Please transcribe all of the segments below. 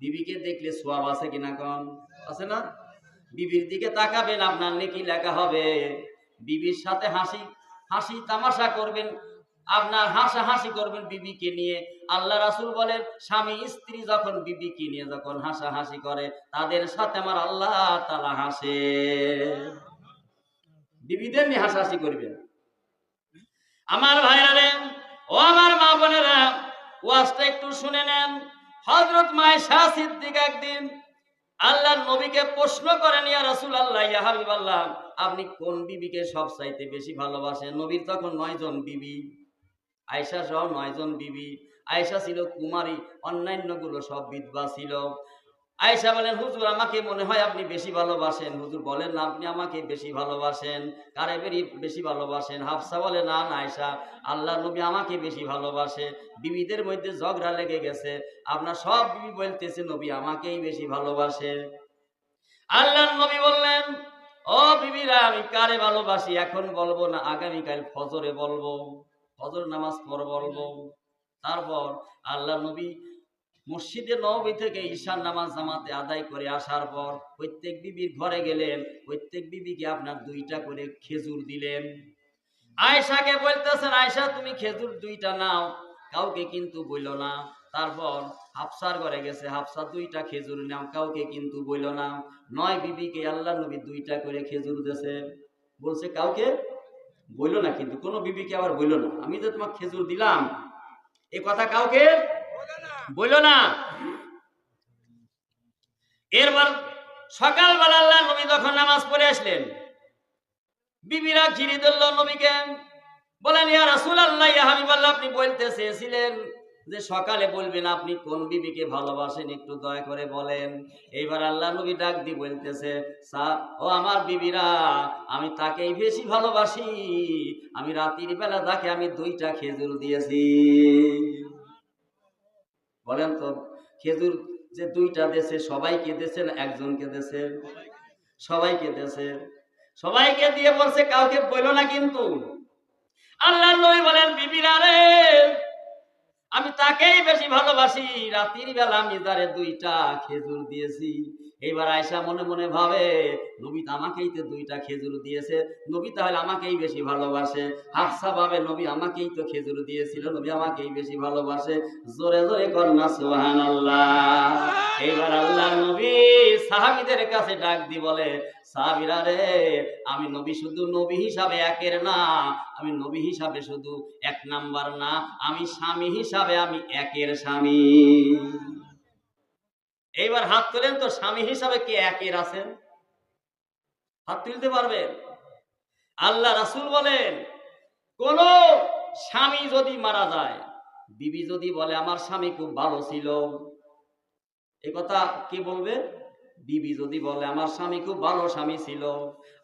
বিবিকে দেখলে সোয়াব আছে কিনা কন? আছে না? বিবির দিকে তাকাবেন, আপনার নেকি লেখা হবে। বিবির সাথে হাসি হাসি তামাশা করবেন। আপনার হাসা হাসি করবেন বিবিকে নিয়ে। আল্লাহ রাসুল বলেন, স্বামী, স্ত্রী যখন বিবিকে নিয়ে যখন হাসা হাসি করে, তাদের সাথে আমার আল্লাহ তালা হাসে। বিবিদের নিয়ে হাসাহাসি করবেন। আমার ভাইরা ও আমার মা বোনেরা, ওয়াজটা একটু শুনে নেন। হজরত মায়েশা সিদ্দিক একদিন আল্লাহর নবীকে প্রশ্ন করেন, ইয়া রাসুল আল্লাহ ইয়া হাবিব আল্লাহ আপনি কোন বিবিকে সব চাইতে বেশি ভালোবাসেন? নবীর তখন নয় জন বিবি আয়সা সহ নয় জন বিবি। আয়সা ছিল কুমারী, অন্যান্যগুলো সব বিধবা ছিল। আয়েশা বলেন, হুজুর, আমাকে মনে হয় আপনি বেশি ভালোবাসেন। হুজুর বলেন না আপনি আমাকে বেশি ভালোবাসেন। কারে বেরি বেশি ভালোবাসেন। হাফসা বলে, না না আয়েশা, আল্লাহ নবী আমাকে বেশি ভালোবাসে। বিবিদের মধ্যে ঝগড়া লেগে গেছে। আপনার সব বিবি বলতেছে, নবী আমাকেই বেশি ভালোবাসে। আল্লাহ নবী বললেন, ও বিবিরা, আমি কারে ভালোবাসি? এখন বলব না, আগামীকাল ফজরে বলব। ফজর নামাজ পর বলব। তারপর আল্লাহ নবী মসজিদে নবী থেকে ঈশান নামাজ জামাতে আদায় করে আসার পর প্রত্যেক বিবির ঘরে গেলেন, প্রত্যেক বিবিকে আপনার দুইটা করে খেজুর দিলেন। আয়েশাকে বলতেছেন, আয়েশা, তুমি খেজুর দুইটা নাও। কাউকে কিন্তু বইল না। তারপর হাফসার ঘরে গেছে, হাফসা, দুইটা খেজুর নাও। কাউকে কিন্তু বইল না। নয় বিবিকে আল্লাহ নবী দুইটা করে খেজুর দিয়েছে। বলছে, কাউকে? বইল না কিন্তু, কোনো বিবিকে আবার বইল না। আমি যে তোমাকে খেজুর দিলাম, এ কথা কাউকে বইল না? এরপর সকালবেলা আল্লাহ নবী যখন নামাজ পড়ে আসলেন, বিবিরা ঘিরে ধরল নবীকে, বলেন, ইয়া রাসূল আল্লাহ আপনি বলতে চেয়েছিলেন যে সকালে বলবেন আপনি কোন বিবিকে ভালোবাসেন, একটু দয়া করে বলেন। এইবার আল্লাহ নবী ডাক দিয়ে বলতেছে "সা- ও আমার বিবিরা, আমি তাকেই বেশি ভালোবাসি। আমি রাতের বেলা তাকে আমি দুইটা খেজুর দিয়েছি। বলেন তো, খেজুর যে দুইটা দেশে সবাইকে দেশে না একজনকে দেশে? সবাইকে দেশে। সবাইকে দিয়ে বলছে, কাউকে বইল না কিন্তু। আল্লাহ নই বলেন, বিবিরা রে, আমি তাকেই বেশি ভালোবাসি। রাতির বেলা আমি দারে দুইটা খেজুর দিয়েছি। এইবার আয়সা মনে মনে ভাবে নবী তো আমাকেই তো দুইটা খেজুর দিয়েছে, নবী তাহলে আমাকেই বেশি ভালোবাসে। হাফসা ভাবে, নবী আমাকেই তো খেজুর দিয়েছিল, নবী আমাকেই বেশি ভালোবাসে। জোরে জোরে কন্যা সুহান এইবার আল্লাহ নবী সাহাবিদের কাছে ডাক দি বলে, সাহাবিরা রে, আমি নবী শুধু নবী হিসাবে একের না, আমি নবী হিসাবে শুধু এক নাম্বার না, আমি স্বামী হিসাবে আমি একের স্বামী। এইবার হাত তোলেন তো স্বামী হিসাবে কে একের আছেন? হাত তুলতে পারবেন আল্লাহ রাসূল বলেন, কোন স্বামী যদি মারা যায়, বিবি যদি বলে, আমার স্বামী খুব ভালো ছিল এ কথা কে বলবে? বিবি যদি বলে, আমার স্বামী খুব ভালো স্বামী ছিল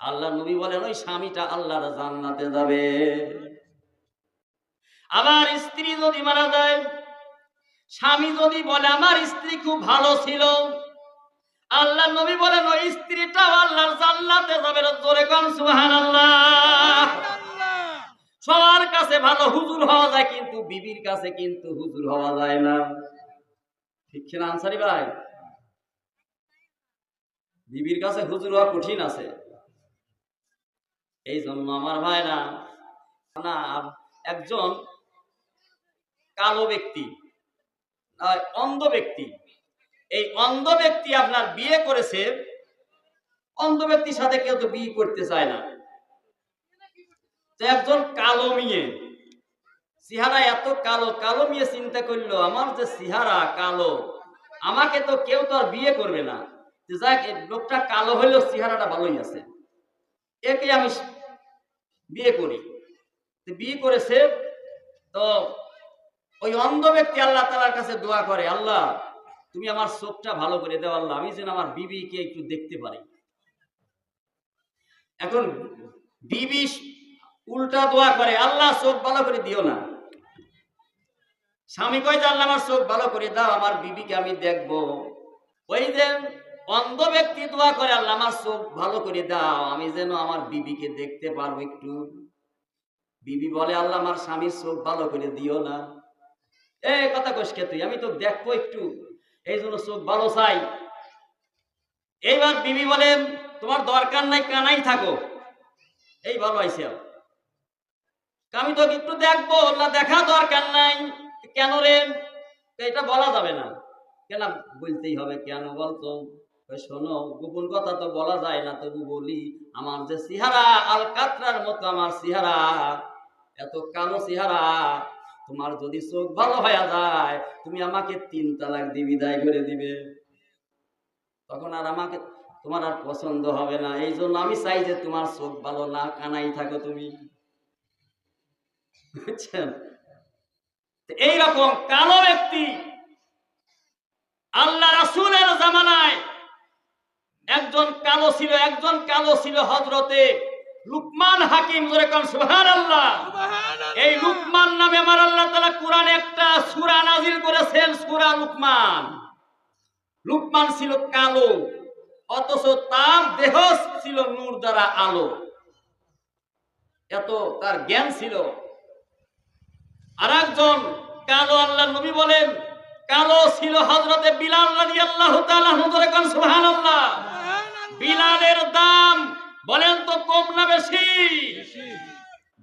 আল্লাহ নবী বলেন, ওই স্বামীটা আল্লাহর জান্নাতে যাবে। আমার স্ত্রী যদি মারা যায় স্বামী যদি বলে আমার স্ত্রী খুব ভালো ছিল। আল্লাহ নবী বলেন ওই স্ত্রীটাও আল্লাহর জান্নাতে যাবে জোরে কম সুবহানাল্লাহ। সবার কাছে ভালো হুজুর হওয়া যায় কিন্তু বিবির কাছে কিন্তু হুজুর হওয়া যায় না। ঠিক ছিল আনসারি ভাই? বিবির কাছে হুজুর হওয়া কঠিন আছে। এই জন্য আমার ভাইরা না একজন কালো ব্যক্তি অন্ধ ব্যক্তি। এই অন্ধ ব্যক্তি আপনার বিয়ে করেছে, অন্ধ ব্যক্তির সাথে কেউ তো বিয়ে করতে চায় না। একজন কালো মেয়ে সিহারা এত কালো কালো মেয়ে চিন্তা করল, আমার যে সিহারা কালো, আমাকে তো কেউ তো আর বিয়ে করবে না। যাক লোকটা কালো হইলেও চেহারাটা ভালোই আছে। একে আমি বিয়ে করি। বিয়ে করেছে, তো ওই অন্ধ ব্যক্তি আল্লাহ তালার কাছে দোয়া করে, আল্লাহ, তুমি আমার চোখটা ভালো করে দাও, আল্লাহ, আমি যেন আমার বিবিকে একটু দেখতে পারি। এখন বিবি উল্টা দোয়া করে, আল্লাহ, চোখ ভালো করে দিও না। স্বামী কয় যে, আল্লাহ, আমার চোখ ভালো করে দাও, আমার বিবিকে আমি দেখব। ওই যে অন্ধ ব্যক্তি দোয়া করে, আল্লাহ, আমার চোখ ভালো করে দাও, আমি যেন আমার বিবিকে দেখতে পারব একটু। বিবি বলে, আল্লাহ, আমার স্বামীর চোখ ভালো করে দিও না। এ, কথা কসকে তুই? আমি তো দেখব একটু। এই জন্য চোখ ভালো চাই। এইবার বিবি বলেন তোমার দরকার নাই, কানাই থাকো। এই ভালো আইসে আমি তো একটু দেখব, না দেখা দরকার নাই। কেন রে? এটা বলা যাবে না। কেন বলতেই হবে, কেন বলতো? শোনো, গোপন কথা তো বলা যায় না। তবু বলি, আমার যে সিহারা আল কাতরার মতো আমার সিহারা এত কালো সিহারা তোমার যদি চোখ ভালো হয়ে যায়, তুমি আমাকে তিন তালাক দিয়ে বিদায় করে দিবে। তখন আর আমাকে, তোমার আর পছন্দ হবে না। এই জন্য আমি চাই যে তোমার চোখ ভালো না কানাই থাকো তুমি। এইরকম কালো ব্যক্তি আল্লাহ রাসুলের জামানায় একজন কালো ছিল, একজন কালো ছিল হজরতে লুকমান হাকিম জোরে কোন সুবহানাল্লাহ। এই লুকমান নামে আমার আল্লাহ তাআলা কোরআনে একটা সূরা নাজিল করেছেন সূরা লুকমান। লুকমান ছিল কালো অথচ তার দেহ ছিল নূর দ্বারা আলো। এত তার জ্ঞান ছিল। আর একজন কালো আল্লাহ নবী বলেন কালো ছিল হজরতে বিলাল তাআলা হুজুরে কোন সুবহানাল্লাহ। বিলালের দাম বলেন তো কম না বেশি?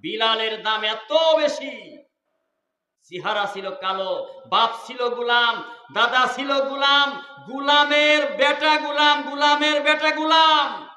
বিলালের দাম এত বেশি। সিহারা ছিল কালো, বাপ ছিল গুলাম, দাদা ছিল গুলাম, গুলামের বেটা গুলাম, গুলামের বেটা গুলাম।